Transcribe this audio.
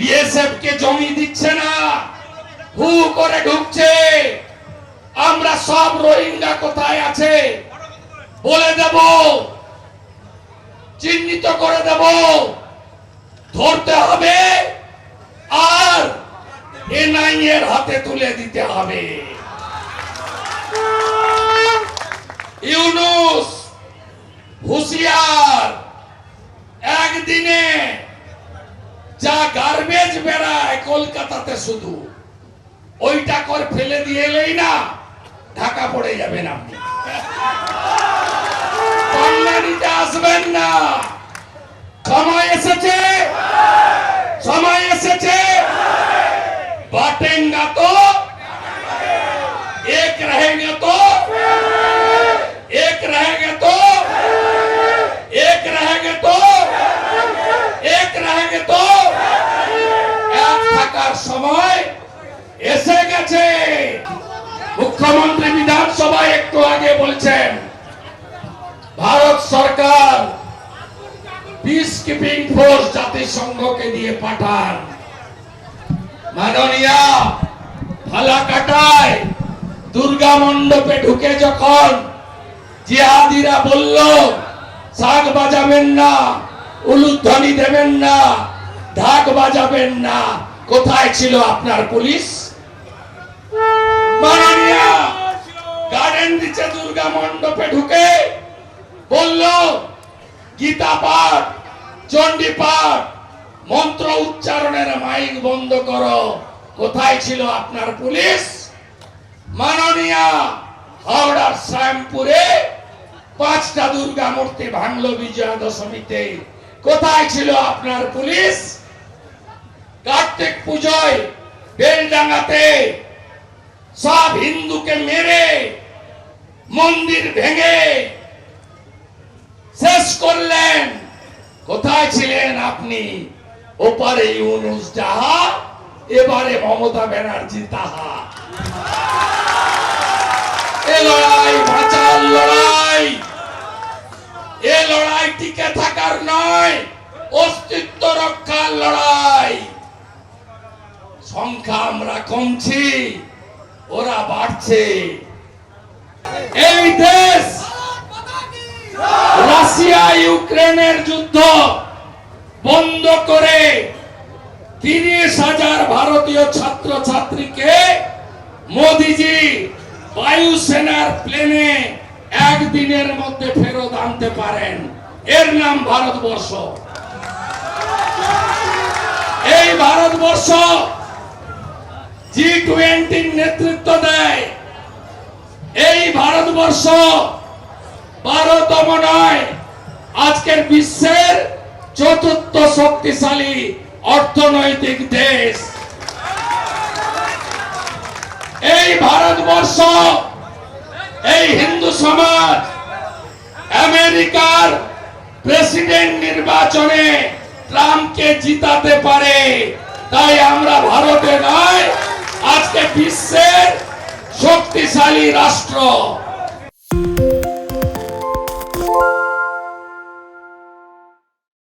BSF কে জমি দিচ্ছে না। হু করে ঢুকছে। আমরা সব রোহিঙ্গা কোথায় আছে? বলে দেব। চিহ্নিত করে দেব। ধরতে হবে। আর এনআই এর হাতে তুলে দিতে হবে। ইউনুস, হুশিয়ার। একদিনে যা গার্বেজ বেড়ায় কলকাতাতে শুধু, ওইটা কর ফেলে দিয়ে এলেই না, ঢাকা পড়ে যাবেন আপনি। আসবেন না। সময় এসেছে। সময় এসেছে। বাটেন না তো মুখ্যমন্ত্রী বিধানসভায় একটু আগে বলছেন, ভারত সরকার পিস কিপিং ফোর্স জাতিসংঘকে দিয়ে পাঠান। মাননীয়া ফালাকাটায় দুর্গা মণ্ডপে ঢুকে যখন জিহাদিরা বলল, শাক বাজাবেন না, উলুধ্বনি দেবেন না, ঢাক বাজাবেন না, কোথায় ছিল আপনার পুলিশ? ছিল আপনার পুলিশ? মাননীয়া হাওড়ার শ্যামপুরে পাঁচটা দুর্গা মূর্তি ভাঙলো বিজয়া দশমীতে কোথায় ছিল আপনার পুলিশ? কার্তিক পুজোয় বেলডাঙ্গাতে সব হিন্দুকে মেরে মন্দির ভেঙে শেষ করলেন। কোথায় ছিলেন আপনি? ওপারে ইউনুস যাহা, এবারে মমতা ব্যানার্জি তাহা। এ লড়াই বাঁচার লড়াই। এ লড়াই টিকে থাকার নয়, অস্তিত্ব রক্ষার লড়াই। সংখ্যা আমরা কমছি। ওরা বাড়ছে। এই দেশ রাশিয়া ইউক্রেনের যুদ্ধ বন্ধ করে তিরিশ হাজার ভারতীয় ছাত্র ছাত্রীকে মোদিজি বায়ুসেনার প্লেনে একদিনের মধ্যে ফেরত আনতে পারেন। এর নাম ভারতবর্ষ। এই ভারতবর্ষ টোয়েন্টির নেতৃত্ব দেয়। এই ভারতবর্ষ বারোতম নয়, আজকের বিশ্বের চতুর্থ শক্তিশালী অর্থনৈতিক দেশ। এই ভারতবর্ষ, এই হিন্দু সমাজ আমেরিকার প্রেসিডেন্ট নির্বাচনে ট্রাম্পকে জিতাতে পারে। তাই আমরা ভারতে নয় আজকে বিশ্বের শক্তিশালী রাষ্ট্র।